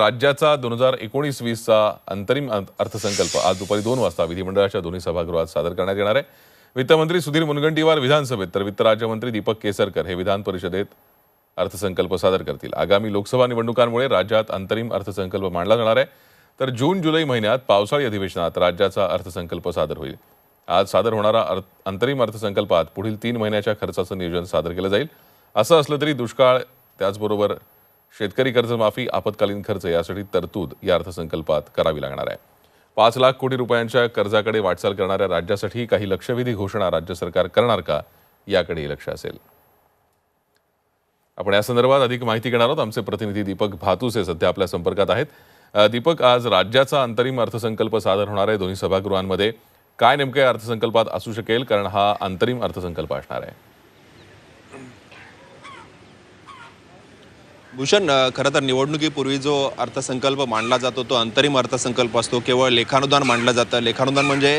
राज्याचा दोन हजार एकोणीस वीसचा अंतरिम अर्थसंकल्प आज दुपारी दोन वाजता विधिमंडळाच्या दोन्ही सभागृहात सादर करण्यात येणार आहे. वित्तमंत्री सुधीर मुनगंटीवार विधानसभेत तर वित्त राज्यमंत्री दीपक केसरकर हे विधान परिषदेत अर्थसंकल्प सादर करतील. आगामी लोकसभा निवडणुकांमुळे राज्यात अंतरिम अर्थसंकल्प मांडला जाणार आहे. तर जून जुलै महिन्यात पावसाळी अधिवेशनात राज्याचा अर्थसंकल्प सादर होईल. आज सादर होणारा अर्थ अंतरिम अर्थसंकल्पात पुढील तीन महिन्याच्या खर्चाचं नियोजन सादर केलं जाईल. असं असलं तरी दुष्काळ त्याचबरोबर शेतकरी कर्जमाफी आपत्कालीन खर्च यासाठी तरतूद या अर्थसंकल्पात करावी लागणार आहे. पाच लाख कोटी रुपयांच्या कर्जाकडे वाटचाल करणाऱ्या राज्यासाठी काही लक्षवेधी घोषणा राज्य सरकार करणार का याकडेही लक्ष असेल. आपण या संदर्भात अधिक माहिती घेणार आहोत. आमचे प्रतिनिधी दीपक भातुसे सध्या आपल्या संपर्कात आहेत. दीपक आज राज्याचा अंतरिम अर्थसंकल्प सादर होणार आहे. दोन्ही सभागृहांमध्ये काय नेमक्या अर्थसंकल्पात असू शकेल? कारण हा अंतरिम अर्थसंकल्प असणार आहे. भूषण खरं तर निवडणुकीपूर्वी जो अर्थसंकल्प मांडला जातो तो अंतरिम अर्थसंकल्प असतो. केवळ लेखानुदान मांडलं जातं. लेखानुदान म्हणजे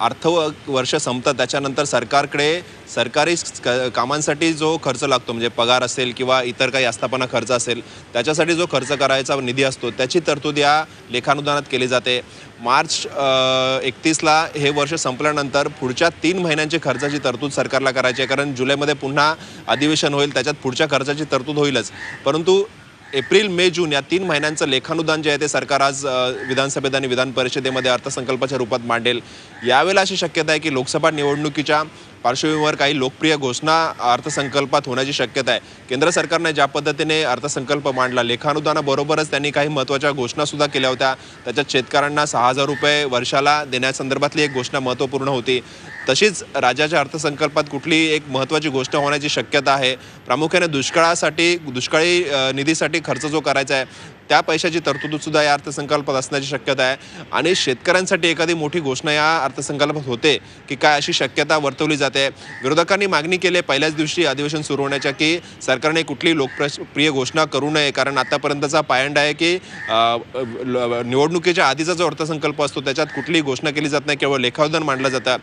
अर्थ वर्ष संपतं त्याच्यानंतर सरकारकडे सरकारी क- कामांसाठी जो खर्च लागतो म्हणजे पगार असेल किंवा इतर काही आस्थापना खर्च असेल त्याच्यासाठी जो खर्च करायचा निधी असतो त्याची तरतूद या लेखानुदानात केली जाते. मार्च एकतीसला हे वर्ष संपल्यानंतर पुढच्या तीन महिन्यांची खर्चाची तरतूद सरकारला करायची आहे. कारण जुलैमध्ये पुन्हा अधिवेशन होईल त्याच्यात पुढच्या खर्चाची तरतूद होईलच. परंतु एप्रिल मे जून या तीन महिन्यांचं लेखानुदान जे आहे ते सरकार आज विधानसभेत आणि विधान परिषदेमध्ये अर्थसंकल्पाच्या रूपात मांडेल. यावेळेला अशी शक्यता आहे की लोकसभा निवडणुकीच्या पार्श्वभूमीवर काही लोकप्रिय घोषणा अर्थसंकल्पात होण्याची शक्यता आहे. केंद्र सरकारने ज्या पद्धतीने अर्थसंकल्प मांडला लेखानुदानाबरोबरच त्यांनी काही महत्त्वाच्या घोषणासुद्धा केल्या होत्या. त्याच्यात शेतकऱ्यांना सहा हजार रुपये वर्षाला देण्यासंदर्भातली एक घोषणा महत्त्वपूर्ण होती. तशीच राज्याच्या अर्थसंकल्पात कुठली एक महत्त्वाची गोष्ट होण्याची शक्यता आहे. प्रामुख्याने दुष्काळासाठी दुष्काळी निधीसाठी खर्च जो करायचा आहे त्या पैशाची तरतूदसुद्धा या अर्थसंकल्पात असण्याची शक्यता आहे. आणि शेतकऱ्यांसाठी एखादी मोठी घोषणा या अर्थसंकल्पात होते की काय अशी शक्यता वर्तवली जाते. विरोधकांनी मागणी केली आहे पहिल्याच दिवशी अधिवेशन सुरू होण्याच्या की सरकारने कुठली लोकप्रिय घोषणा करू नये. कारण आतापर्यंतचा पायंड आहे की ल- निवडणुकीच्या आधीचा जो अर्थसंकल्प असतो त्याच्यात कुठलीही घोषणा केली जात नाही. केवळ लेखानुदान मांडलं जातं.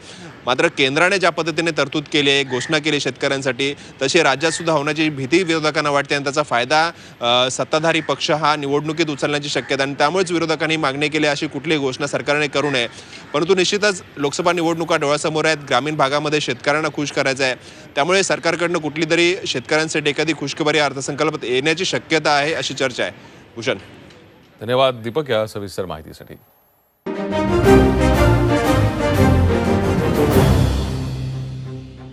मात्र केंद्राने ज्या पद्धतीने तरतूद केली आहे घोषणा केली शेतकऱ्यांसाठी तशी राज्यात सुद्धा होण्याची भीती विरोधकांना वाटते आणि त्याचा फायदा सत्ताधारी पक्ष हा निवडणुकीत उचलण्याची शक्यता आणि त्यामुळेच विरोधकांनी मागणी केली अशी कुठलीही घोषणा सरकारने करू नये. परंतु निश्चितच लोकसभा निवडणुका डोळ्यासमोर आहेत ग्रामीण भागामध्ये शेतकऱ्यांना खुश करायचं आहे. त्यामुळे सरकारकडनं कुठली तरी शेतकऱ्यांसाठी एखादी खुशखबरी अर्थसंकल्पात येण्याची शक्यता आहे अशी चर्चा आहे. भूषण. धन्यवाद दीपक या सविस्तर माहितीसाठी.